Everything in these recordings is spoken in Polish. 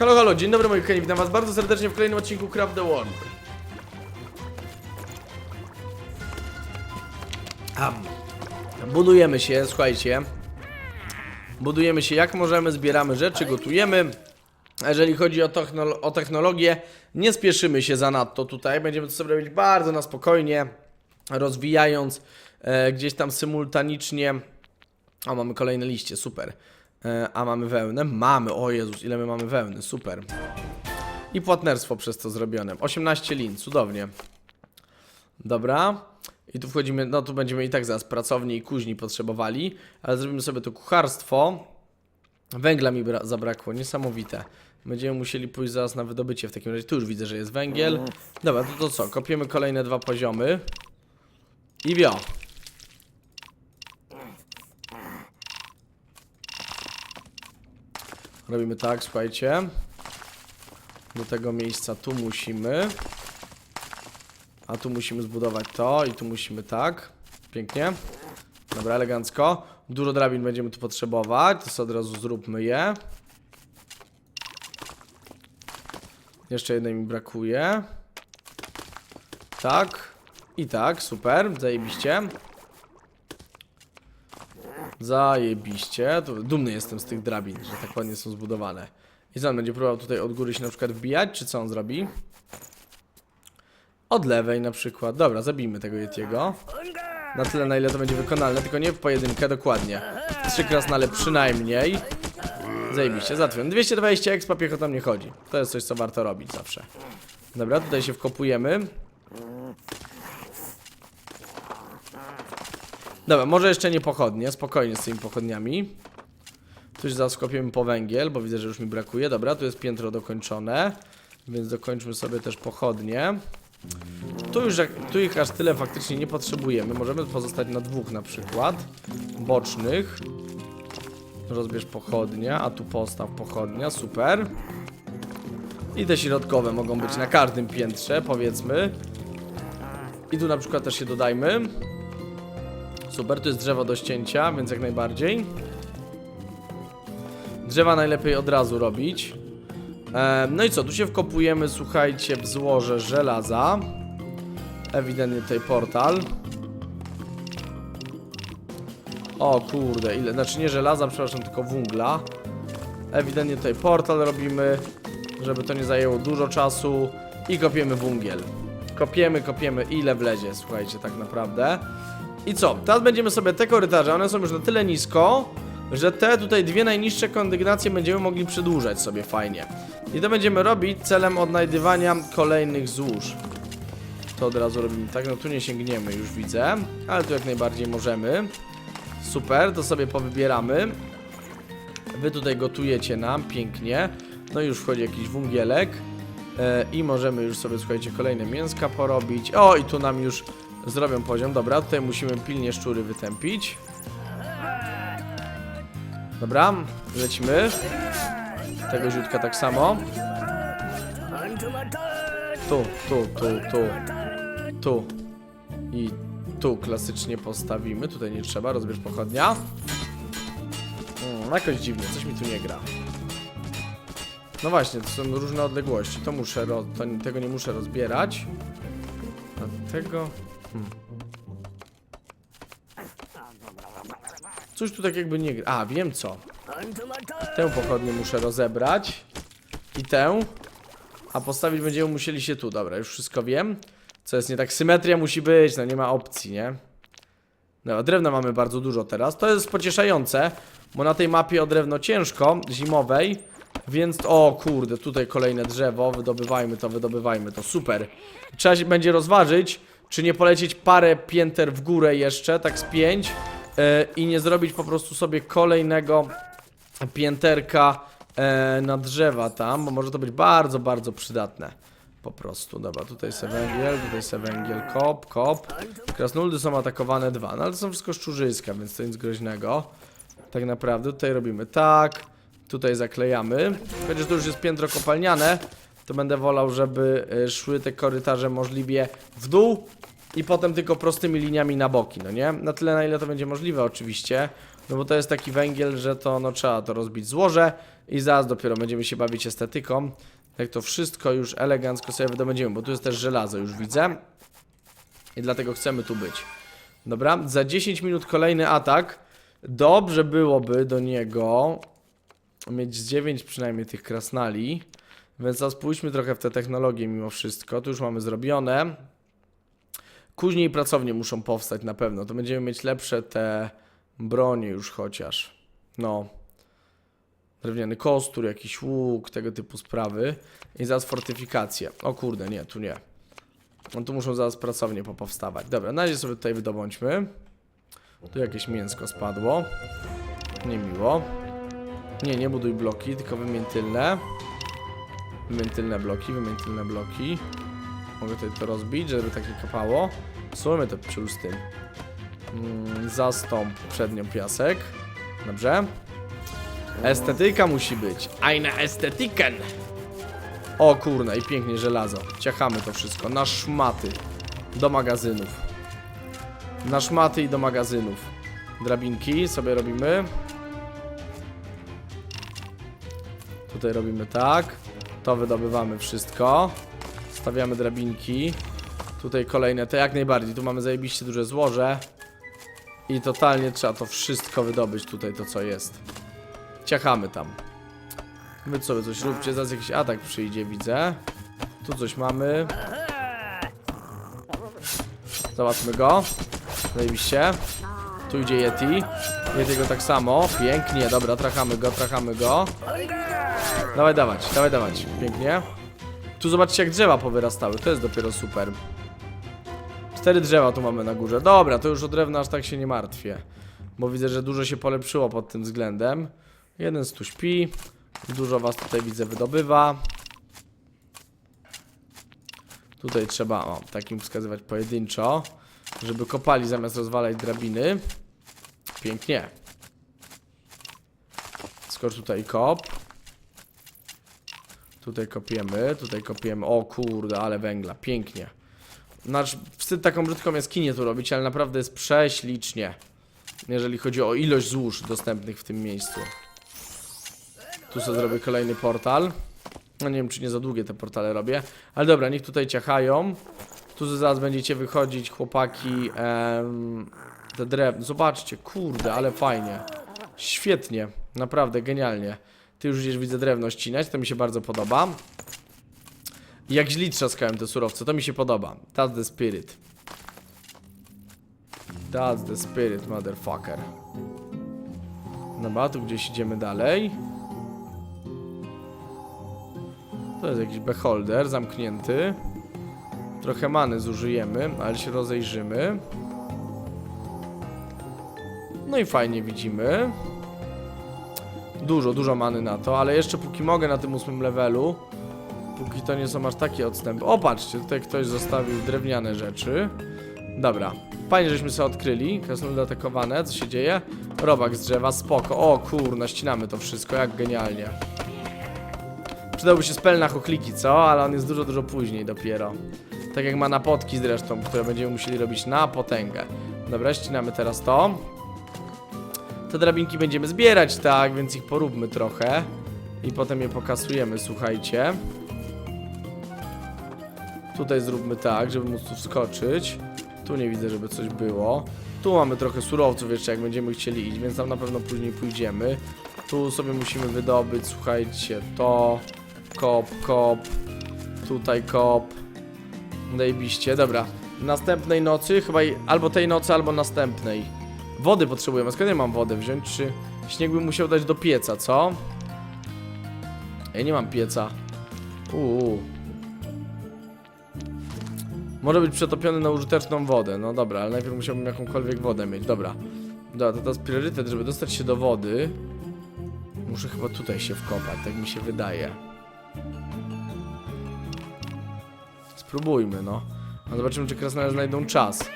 Halo, halo, dzień dobry moi kochani, witam was bardzo serdecznie w kolejnym odcinku Craft the World. Am. Budujemy się, słuchajcie. Budujemy się jak możemy, zbieramy rzeczy, gotujemy. Jeżeli chodzi o, technolo- o technologię, nie spieszymy się zanadto tutaj. Będziemy to sobie robić bardzo na spokojnie, rozwijając e, gdzieś tam symultanicznie. O, mamy kolejne liście, super. E, a mamy wełnę? Mamy, o Jezus, ile my mamy wełny, super. I płatnerstwo przez to zrobione. 18 lin, cudownie. Dobra. I tu wchodzimy, no tu będziemy i tak zaraz pracowni i kuźni potrzebowali, ale zrobimy sobie to kucharstwo. Węgla mi bra- zabrakło, niesamowite. Będziemy musieli pójść zaraz na wydobycie w takim razie. Tu już widzę, że jest węgiel. Dobra, to, to co? Kopiemy kolejne dwa poziomy. I wio. Robimy tak, słuchajcie. Do tego miejsca tu musimy. A tu musimy zbudować to i tu musimy tak. Pięknie. Dobra, elegancko. Dużo drabin będziemy tu potrzebować, to sobie od razu zróbmy je. Jeszcze jednej mi brakuje. Tak. I tak, super, zajebiście. Zajebiście. Dumny jestem z tych drabin, że tak ładnie są zbudowane. I co on będzie próbował tutaj od góry się na przykład wbijać, czy co on zrobi? Od lewej na przykład. Dobra, zabijmy tego Yetiego. Na tyle, na ile to będzie wykonalne, tylko nie w pojedynkę, dokładnie. Trzy krasnale przynajmniej. Zajebiście, zatwiam. 220 expa piechotą nie chodzi. To jest coś, co warto robić zawsze. Dobra, tutaj się wkopujemy. Dobra, może jeszcze nie pochodnie, spokojnie z tymi pochodniami. Tu już zaraz kopiemy po węgiel, bo widzę, że już mi brakuje. Dobra, tu jest piętro dokończone, więc dokończmy sobie też pochodnie. Tu już tu ich aż tyle faktycznie nie potrzebujemy. Możemy pozostać na dwóch na przykład. Bocznych. Rozbierz pochodnia, a tu postaw pochodnia, super. I te środkowe mogą być na każdym piętrze, powiedzmy. I tu na przykład też się dodajmy. Super, to jest drzewo do ścięcia, więc jak najbardziej. Drzewa najlepiej od razu robić. No i co, tu się wkopujemy, słuchajcie, w złoże żelaza. Ewidentnie tutaj portal. O kurde, ile, znaczy nie żelaza, przepraszam, tylko węgla. Ewidentnie tutaj portal robimy, żeby to nie zajęło dużo czasu. I kopiemy węgiel. Kopiemy, kopiemy, ile wlezie, słuchajcie, tak naprawdę. I co? Teraz będziemy sobie te korytarze, one są już na tyle nisko, że te tutaj dwie najniższe kondygnacje będziemy mogli przedłużać sobie fajnie. I to będziemy robić celem odnajdywania kolejnych złóż. To od razu robimy tak, no tu nie sięgniemy, już widzę, ale tu jak najbardziej możemy. Super, to sobie powybieramy. Wy tutaj gotujecie nam, pięknie. No już wchodzi jakiś węgielek. E, I możemy już sobie, słuchajcie, kolejne mięska porobić. O, i tu nam już zrobią poziom. Dobra, tutaj musimy pilnie szczury wytępić. Dobra, lecimy. Tego ziutka tak samo. Tu, tu, tu, tu. Tu. I tu klasycznie postawimy. Tutaj nie trzeba, rozbierz pochodnia. Mm, jakoś dziwnie, coś mi tu nie gra. No właśnie, to są różne odległości. To muszę, to, tego nie muszę rozbierać. Tego... Coś tu tak jakby nie gra. A, wiem co. Tę pochodnię muszę rozebrać. I tę. A postawić będziemy musieli się tu. Dobra, już wszystko wiem. Co jest nie tak? Symetria musi być, no nie ma opcji, nie? Dobra, drewna mamy bardzo dużo teraz. To jest pocieszające, bo na tej mapie o drewno ciężko, zimowej. Więc, o kurde, tutaj kolejne drzewo. Wydobywajmy to, wydobywajmy to. Super. Trzeba się będzie rozważyć, czy nie polecieć parę pięter w górę jeszcze, tak z pięć. yy, I nie zrobić po prostu sobie kolejnego pięterka e, na drzewa tam, bo może to być bardzo, bardzo przydatne. Po prostu, dobra, tutaj se węgiel, tutaj se węgiel, kop, kop. Krasnoludy są atakowane dwa, no ale to są wszystko szczurzyska, więc to nic groźnego. Tak naprawdę, tutaj robimy tak, tutaj zaklejamy. Chociaż to już jest piętro kopalniane, to będę wolał, żeby e, szły te korytarze możliwie w dół i potem tylko prostymi liniami na boki, no nie? Na tyle, na ile to będzie możliwe oczywiście, no bo to jest taki węgiel, że to no trzeba to rozbić złoże I zaraz dopiero będziemy się bawić estetyką. Jak to wszystko już elegancko sobie wydobędziemy, bo tu jest też żelazo, już widzę. I dlatego chcemy tu być. Dobra, za 10 minut kolejny atak. Dobrze byłoby do niego mieć z 9 przynajmniej tych krasnali. Więc teraz pójdźmy trochę w te technologie mimo wszystko. Tu już mamy zrobione. Później pracownie muszą powstać na pewno. To będziemy mieć lepsze te bronie już chociaż. No. Drewniany kostur, jakiś łuk, tego typu sprawy. I zaraz fortyfikacje. O kurde, nie, tu nie. No tu muszą zaraz pracownie popowstawać. Dobra, na razie sobie tutaj wydobądźmy. Tu jakieś mięsko spadło. Niemiło. Nie, nie buduj bloki, tylko wymień tylne. Wymień bloki, wymień bloki. Mogę tutaj to rozbić, żeby tak nie kapało. Słuchajmy to psiul z tym. Mm, zastąp przednią piasek. Dobrze. Estetyka musi być. Eine Estetiken. O kurna, i pięknie żelazo. Ciachamy to wszystko. Na szmaty. Do magazynów. Na szmaty i do magazynów. Drabinki sobie robimy. Tutaj robimy tak. To wydobywamy wszystko. Stawiamy drabinki. Tutaj kolejne, to jak najbardziej. Tu mamy zajebiście duże złoże. I totalnie trzeba to wszystko wydobyć tutaj, to co jest. Ciachamy tam. Wy sobie coś róbcie, zaraz jakiś atak przyjdzie, widzę. Tu coś mamy. Zobaczmy go. Zajebiście. Tu idzie Yeti. Yetiego tak samo. Pięknie, dobra, trachamy go, trachamy go. Dawaj, dawać, dawaj, dawać. Pięknie. Tu zobaczcie jak drzewa powyrastały, to jest dopiero super. Cztery drzewa tu mamy na górze. Dobra, to już o drewno aż tak się nie martwię. Bo widzę, że dużo się polepszyło pod tym względem. Jeden z tu śpi. Dużo was tutaj widzę wydobywa. Tutaj trzeba o, takim wskazywać pojedynczo, żeby kopali zamiast rozwalać drabiny. Pięknie. Skocz tutaj kop. Tutaj kopiemy, tutaj kopiemy. O kurde, ale węgla, pięknie. Znaczy, wstyd taką brzydką jaskinię tu robić, ale naprawdę jest prześlicznie. Jeżeli chodzi o ilość złóż dostępnych w tym miejscu. Tu sobie zrobię kolejny portal. No nie wiem, czy nie za długie te portale robię. Ale dobra, niech tutaj ciachają. Tu zaraz będziecie wychodzić, chłopaki. Em, te drewno. Zobaczcie, kurde, ale fajnie. Świetnie, naprawdę genialnie. Ty już gdzieś widzę drewno ścinać, to mi się bardzo podoba. Jak źli trzaskałem te surowce, to mi się podoba. That's the spirit. That's the spirit, motherfucker. Dobra, tu gdzieś idziemy dalej. To jest jakiś beholder zamknięty. Trochę many zużyjemy, ale się rozejrzymy. No i fajnie widzimy. Dużo, dużo many na to, ale jeszcze póki mogę na tym ósmym levelu, póki to nie są aż takie odstępy. O, patrzcie, tutaj ktoś zostawił drewniane rzeczy. Dobra, fajnie, żeśmy sobie odkryli. Krasnoludy atakowane, co się dzieje? Robak z drzewa, spoko. O kurna, ścinamy to wszystko, jak genialnie. Przydałby się spell na chochliki, co? Ale on jest dużo, dużo później dopiero. Tak jak ma napotki zresztą, które będziemy musieli robić na potęgę. Dobra, ścinamy teraz to. Te drabinki będziemy zbierać, tak, więc ich poróbmy trochę. I potem je pokasujemy, słuchajcie. Tutaj zróbmy tak, żeby móc tu wskoczyć. Tu nie widzę, żeby coś było. Tu mamy trochę surowców jeszcze, jak będziemy chcieli iść, więc tam na pewno później pójdziemy. Tu sobie musimy wydobyć, słuchajcie, to. Kop, kop. Tutaj kop. Zajebiście, dobra. Następnej nocy, chyba albo tej nocy, albo następnej. Wody potrzebujemy, skąd ja mam wodę wziąć? Czy śnieg bym musiał dać do pieca, co? Ja nie mam pieca. Uuu. Może być przetopiony na użyteczną wodę. No dobra, ale najpierw musiałbym jakąkolwiek wodę mieć. Dobra. Dobra, to teraz priorytet, żeby dostać się do wody. Muszę chyba tutaj się wkopać, tak mi się wydaje. Spróbujmy, no. A zobaczymy, czy krasnale znajdą czas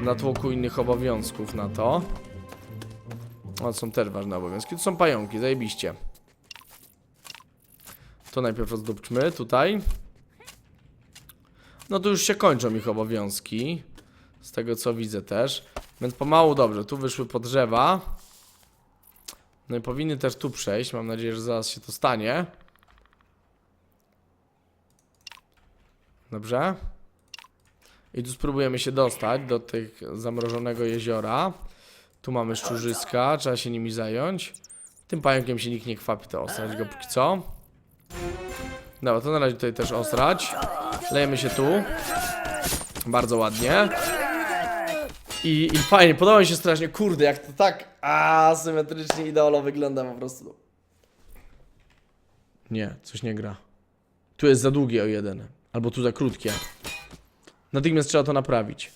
na tłoku innych obowiązków na to. O, są też ważne obowiązki. Tu są pająki, zajebiście. To najpierw rozdupczmy, tutaj. No tu już się kończą ich obowiązki. Z tego co widzę też. Więc pomału dobrze, tu wyszły po drzewa. No i powinny też tu przejść. Mam nadzieję, że zaraz się to stanie. Dobrze. I tu spróbujemy się dostać do tych zamrożonego jeziora. Tu mamy szczurzyska, trzeba się nimi zająć. Tym pająkiem się nikt nie chwapi, to osrać go póki co. Dobra, to na razie tutaj też osrać. Lejemy się tu. Bardzo ładnie. I, I fajnie, podoba mi się strasznie, kurde, jak to tak asymetrycznie ideolo wygląda po prostu. Nie, coś nie gra. Tu jest za długie o jeden, albo tu za krótkie. Natychmiast trzeba to naprawić.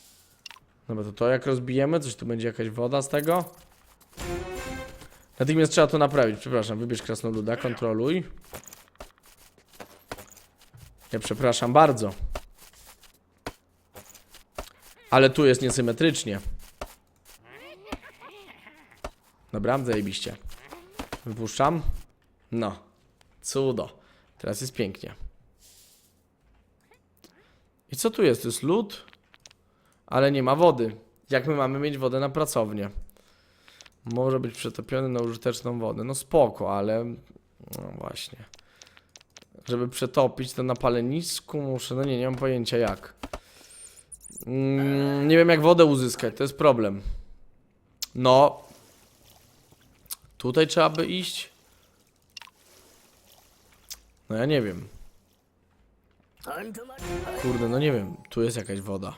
Dobra, to to jak rozbijemy, coś tu będzie jakaś woda z tego. Natychmiast trzeba to naprawić, przepraszam, wybierz krasnoluda, kontroluj. Ja przepraszam bardzo. Ale tu jest niesymetrycznie. Dobra, zajebiście. Wypuszczam. No. Cudo. Teraz jest pięknie. I co tu jest? To jest lód? Ale nie ma wody. Jak my mamy mieć wodę na pracownię? Może być przetopiony na użyteczną wodę. No spoko, ale... No właśnie. Żeby przetopić to na palenisku muszę... No nie, nie mam pojęcia jak. Mm, nie wiem jak wodę uzyskać, to jest problem. No. Tutaj trzeba by iść. No ja nie wiem. Kurde, no nie wiem. Tu jest jakaś woda.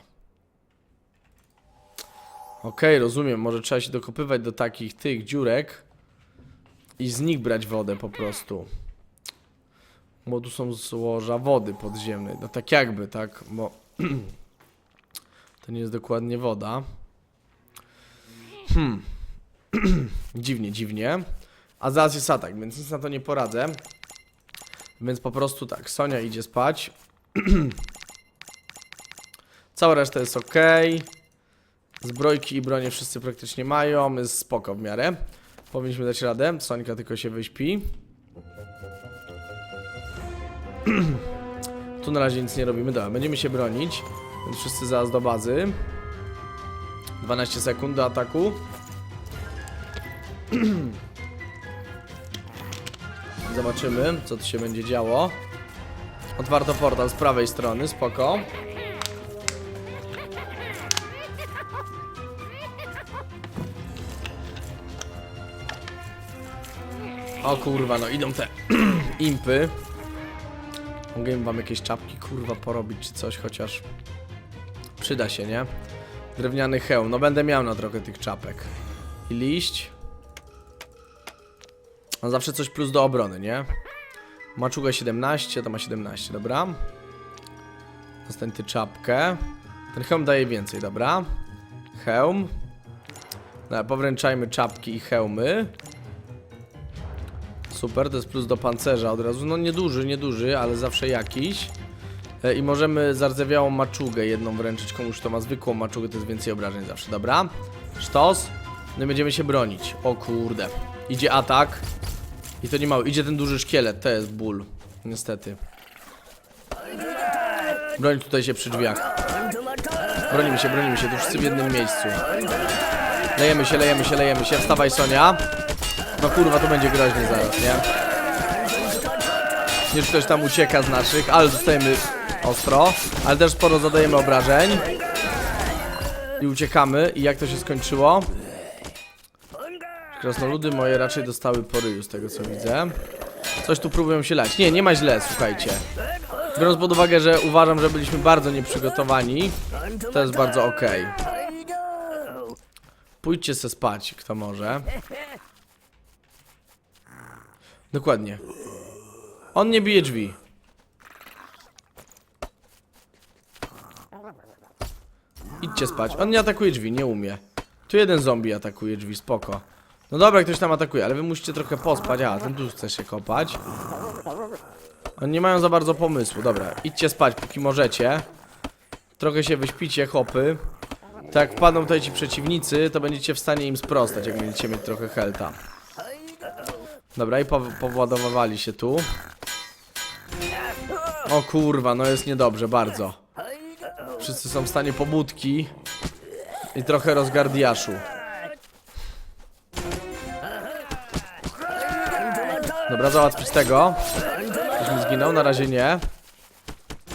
Okej, rozumiem. Może trzeba się dokopywać do takich tych dziurek i z nich brać wodę po prostu. Bo tu są złoża wody podziemnej. No tak jakby, tak? Bo to nie jest dokładnie woda. Hmm. dziwnie, dziwnie. A zaraz jest atak, więc nic na to nie poradzę. Więc po prostu tak, Sonia idzie spać. Cała reszta jest ok. Zbrojki i bronie wszyscy praktycznie mają. Jest spoko w miarę. Powinniśmy dać radę. Sonika tylko się wyśpi. tu na razie nic nie robimy. Dobra, będziemy się bronić. Więc wszyscy zaraz do bazy. 12 sekund do ataku. Zobaczymy, co tu się będzie działo. Otwarto portal z prawej strony, spoko. O kurwa, no idą te impy. Mogę wam jakieś czapki kurwa porobić czy coś, chociaż przyda się, nie? Drewniany hełm, no będę miał na trochę tych czapek. I liść. No zawsze coś plus do obrony, nie? Maczuga 17, to ma 17, dobra. Następny czapkę. Ten hełm daje więcej, dobra. Hełm. Dobra, powręczajmy czapki i hełmy. Super, to jest plus do pancerza od razu. No nieduży, nieduży, ale zawsze jakiś. E, I możemy zardzewiałą maczugę jedną wręczyć komuś, kto ma zwykłą maczugę, to jest więcej obrażeń zawsze, dobra? Sztos. No i będziemy się bronić. O kurde. Idzie atak. I to nie mały. Idzie ten duży szkielet, to jest ból. Niestety. Broń tutaj się przy drzwiach. Bronimy się, bronimy się, tu wszyscy w jednym miejscu. Lejemy się, lejemy się, lejemy się. Wstawaj Sonia. No kurwa, to będzie groźnie zaraz, nie? Nie, czy ktoś tam ucieka z naszych, ale dostajemy ostro. Ale też sporo zadajemy obrażeń. I uciekamy. I jak to się skończyło? Krasnoludy moje raczej dostały po ryju z tego co widzę. Coś tu próbują się lać. Nie, nie ma źle, słuchajcie. Biorąc pod uwagę, że uważam, że byliśmy bardzo nieprzygotowani, to jest bardzo okej. Pójdźcie se spać, kto może. Dokładnie. On nie bije drzwi. Idźcie spać. On nie atakuje drzwi, nie umie. Tu jeden zombie atakuje drzwi, spoko. No dobra, ktoś tam atakuje, ale wy musicie trochę pospać. A, ten tu chce się kopać. Oni nie mają za bardzo pomysłu. Dobra, idźcie spać, póki możecie. Trochę się wyśpicie, chopy. Tak jak wpadną tutaj ci przeciwnicy, to będziecie w stanie im sprostać, jak będziecie mieć trochę helta. Dobra, i pow powładowywali się tu. O kurwa, no jest niedobrze, bardzo. Wszyscy są w stanie pobudki. I trochę rozgardiaszu. Dobra, załatwić tego. Ktoś mi zginął, na razie nie.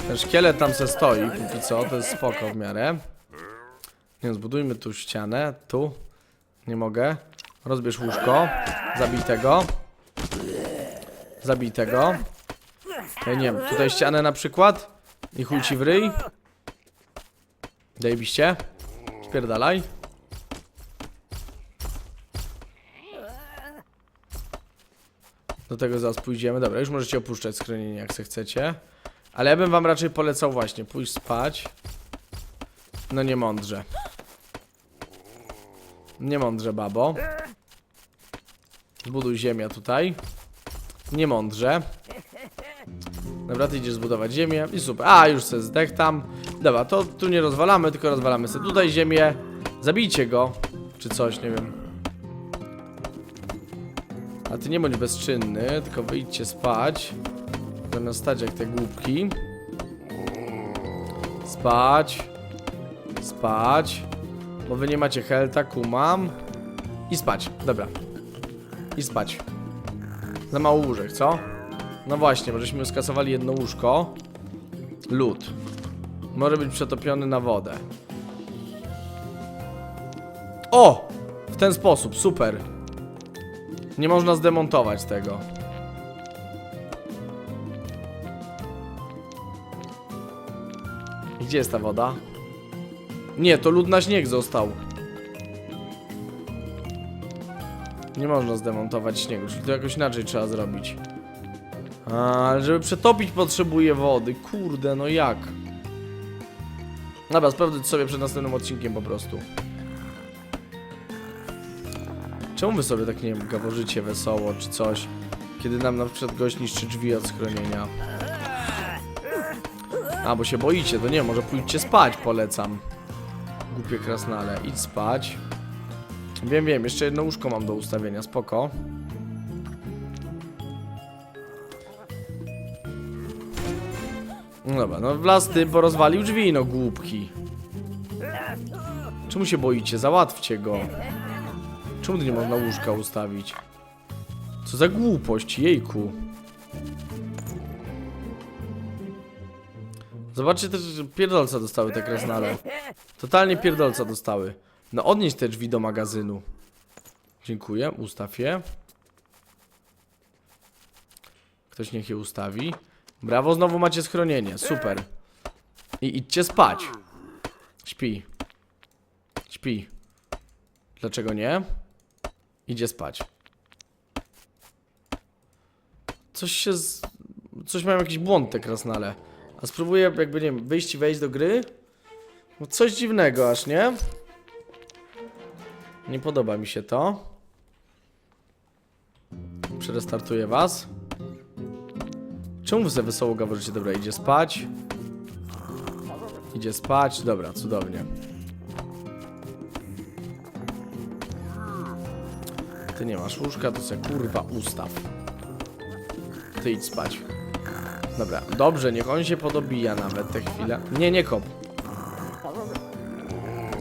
Ten szkielet tam se stoi, póki co, to jest spoko w miarę. Nie, zbudujmy tu ścianę, tu. Nie mogę. Rozbierz łóżko. Zabij tego. Zabij tego. Ja nie wiem, tutaj ścianę na przykład. I chuj ci w ryj. Zajebiście. Spierdalaj. Do tego zaraz pójdziemy. Dobra, już możecie opuszczać schronienie jak se chcecie. Ale ja bym wam raczej polecał właśnie pójść spać. No nie mądrze. Nie mądrze, babo. Zbuduj ziemię tutaj. Nie mądrze. Dobra, ty idziesz zbudować ziemię i super. A, już se zdech tam. Dobra, to tu nie rozwalamy, tylko rozwalamy sobie tutaj ziemię. Zabijcie go. Czy coś, nie wiem. A ty nie bądź bezczynny, tylko wyjdźcie spać. Zamiast stać jak te głupki. Spać. Spać. Bo wy nie macie helta, kumam. I spać, dobra. I spać. Za mało łóżek, co? No właśnie, bo żeśmy skasowali jedno łóżko. Lód. Może być przetopiony na wodę. O! W ten sposób, super. Nie można zdemontować tego. Gdzie jest ta woda? Nie, to lód na śnieg został. Nie można zdemontować śniegu, czyli to jakoś inaczej trzeba zrobić. A, ale żeby przetopić potrzebuje wody. Kurde, no jak? Dobra, sprawdzę sobie przed następnym odcinkiem po prostu. Czemu wy sobie tak, nie wiem, gaworzycie wesoło czy coś? Kiedy nam na przykład gość niszczy drzwi od schronienia. A, bo się boicie, to nie, może pójdźcie spać, polecam. Głupie krasnale, idź spać. Wiem, wiem, jeszcze jedno łóżko mam do ustawienia, spoko. No dobra, no wlazł ty, bo rozwalił drzwi, no głupki. Czemu się boicie? Załatwcie go. Czemu tu nie można łóżka ustawić? Co za głupość, jejku. Zobaczcie też, pierdolca dostały te krasnale. Totalnie pierdolca dostały. No odnieść te drzwi do magazynu. Dziękuję, ustaw je. Ktoś niech je ustawi. Brawo, znowu macie schronienie, super. I idźcie spać. Śpi. Śpi. Dlaczego nie? Idzie spać. Coś się z... Coś mają jakiś błąd te krasnale. A spróbuję jakby, nie wiem, wyjść i wejść do gry? No coś dziwnego aż, nie? Nie podoba mi się to. Przerestartuję was. Czemu wy sobie wesoło gaworzycie? Dobra, idzie spać. Idzie spać. Dobra, cudownie. Ty nie masz łóżka, to sobie kurwa ustaw. Ty idź spać. Dobra, dobrze, niech on się podobija nawet te chwile. Nie, nie kop.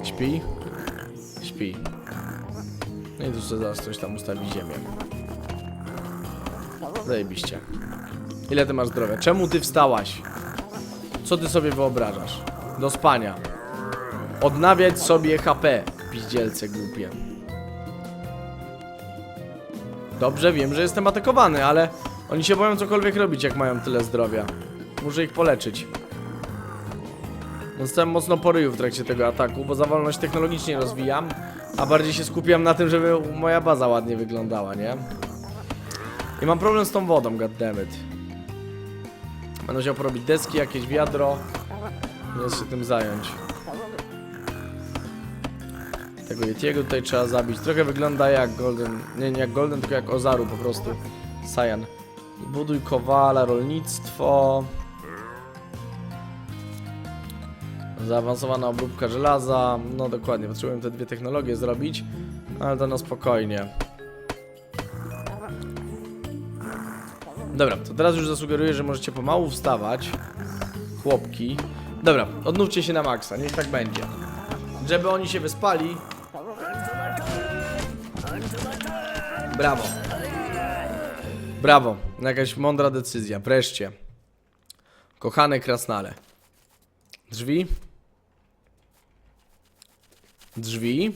Śpi? Śpi. No i tu sobie zaraz coś tam ustawi ziemię. Zajebiście. Ile ty masz zdrowia? Czemu ty wstałaś? Co ty sobie wyobrażasz? Do spania. Odnawiać sobie HP. Pizdzielce głupie. Dobrze, wiem, że jestem atakowany, ale oni się boją cokolwiek robić, jak mają tyle zdrowia. Muszę ich poleczyć. Dostałem mocno po ryju w trakcie tego ataku, bo zawolność technologicznie rozwijam, a bardziej się skupiam na tym, żeby moja baza ładnie wyglądała, nie? I mam problem z tą wodą, goddammit. Będę musiał porobić deski, jakieś wiadro. Więc się tym zająć. Tego Yetiego tutaj trzeba zabić. Trochę wygląda jak Golden. Nie, nie jak Golden, tylko jak Ozaru po prostu. Sajan. Buduj kowala, rolnictwo. Zaawansowana obróbka żelaza. No dokładnie, potrzebuję te dwie technologie zrobić. Ale to na spokojnie. Dobra, to teraz już zasugeruję, że możecie pomału wstawać. Chłopki. Dobra, odnówcie się na maksa, niech tak będzie. Żeby oni się wyspali. Brawo. Brawo, jakaś mądra decyzja, wreszcie. Kochane krasnale. Drzwi. Drzwi.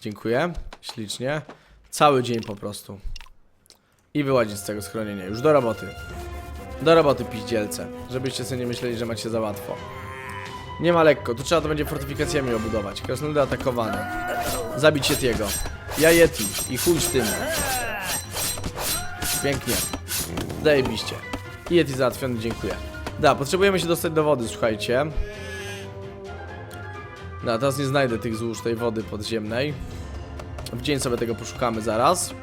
Dziękuję, ślicznie. Cały dzień po prostu. I wyłazić z tego schronienia. Już do roboty. Do roboty, piździelce. Żebyście sobie nie myśleli, że macie za łatwo. Nie ma lekko, tu trzeba to będzie fortyfikacjami obudować. Krasnoludy atakowane. Zabić Yetiego. Ja Yeti i chuj z tym. Pięknie. Zajebiście. Yeti załatwiony, dziękuję. Da, potrzebujemy się dostać do wody, słuchajcie. No, teraz nie znajdę tych złóż tej wody podziemnej. W dzień sobie tego poszukamy zaraz.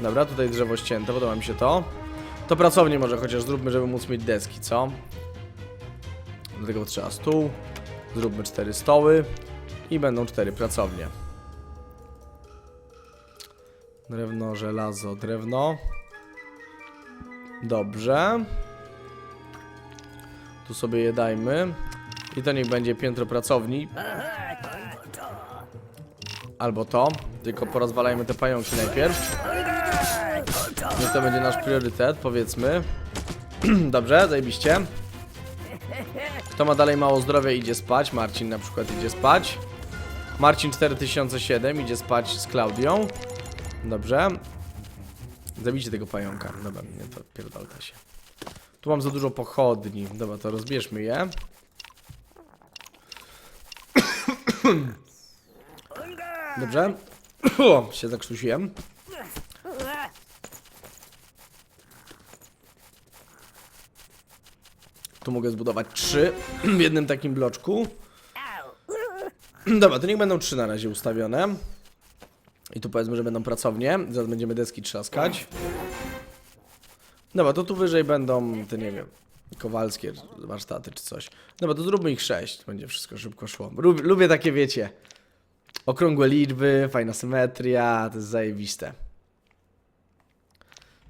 Dobra, tutaj drzewo ścięte, podoba mi się to. To pracownię może chociaż zróbmy, żeby móc mieć deski, co? Do tego trzeba stół. Zróbmy cztery stoły. I będą cztery pracownie. Drewno, żelazo, drewno. Dobrze. Tu sobie je dajmy. I to niech będzie piętro pracowni. Albo to. Tylko porozwalajmy te pająki najpierw. Niech to będzie nasz priorytet, powiedzmy. Dobrze, zajebiście. Kto ma dalej mało zdrowia idzie spać. Marcin na przykład idzie spać. Marcin 4007 idzie spać z Klaudią. Dobrze. Zabijcie tego pająka. Dobra, nie to pierdolta się. Tu mam za dużo pochodni. Dobra, to rozbierzmy je. Dobrze. O, się zakrztusiłem. Tu mogę zbudować trzy w jednym takim bloczku. Dobra, to niech będą trzy na razie ustawione. I tu powiedzmy, że będą pracownie. Zaraz będziemy deski trzaskać. Dobra, to tu wyżej będą, te nie wiem, kowalskie warsztaty czy coś. Dobra, to zróbmy ich sześć. Będzie wszystko szybko szło. Lubię, lubię takie, wiecie, okrągłe liczby, fajna symetria, to jest zajebiste.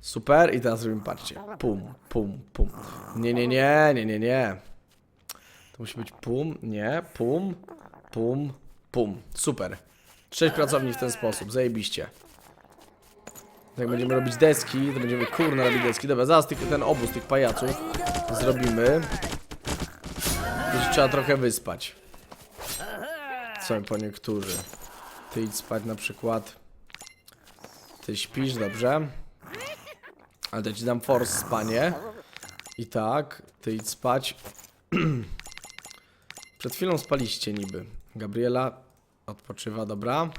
Super, i teraz robimy, patrzcie, pum, pum, pum. Nie, nie, nie, nie, nie, nie. To musi być pum, nie, pum, pum, pum. Super. Sześć pracowni w ten sposób, zajebiście. Jak będziemy robić deski, to będziemy kurna robić deski. Dobra, zaraz tylko ten obóz tych pajaców zrobimy. Już trzeba trochę wyspać. Są po niektórzy. Ty idź spać na przykład. Ty śpisz, dobrze? Ale to ci dam force spanie. I tak, ty idź spać. Przed chwilą spaliście niby. Gabriela odpoczywa, dobra.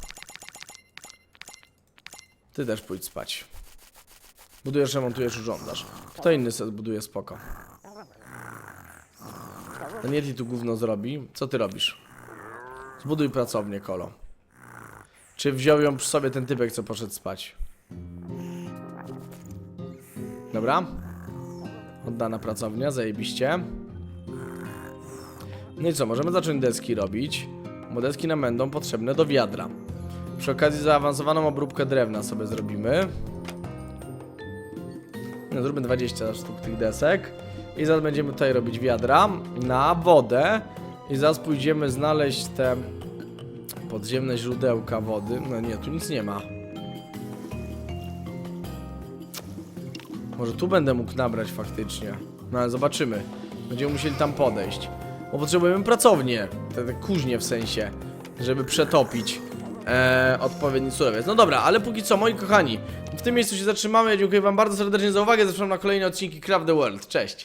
Ty też pójdź spać. Budujesz, remontujesz, urządzasz. Kto inny sobie buduje spoko. Ten Yeti tu gówno zrobi. Co ty robisz? Zbuduj pracownię, Kolo. Czy wziął ją przy sobie ten typek, co poszedł spać? Dobra. Oddana pracownia, zajebiście. No i co, możemy zacząć deski robić, bo deski nam będą potrzebne do wiadra. Przy okazji zaawansowaną obróbkę drewna sobie zrobimy. No, zróbmy 20 sztuk tych desek. I zaraz będziemy tutaj robić wiadra na wodę. I zaraz pójdziemy znaleźć te podziemne źródełka wody. No nie, tu nic nie ma. Może tu będę mógł nabrać faktycznie. No ale zobaczymy. Będziemy musieli tam podejść. Bo potrzebujemy pracownię. Te, te kuźnie w sensie. Żeby przetopić e, odpowiedni surowiec. No dobra, ale póki co, moi kochani, w tym miejscu się zatrzymamy. Dziękuję wam bardzo serdecznie za uwagę. Zapraszam na kolejne odcinki Craft the World. Cześć!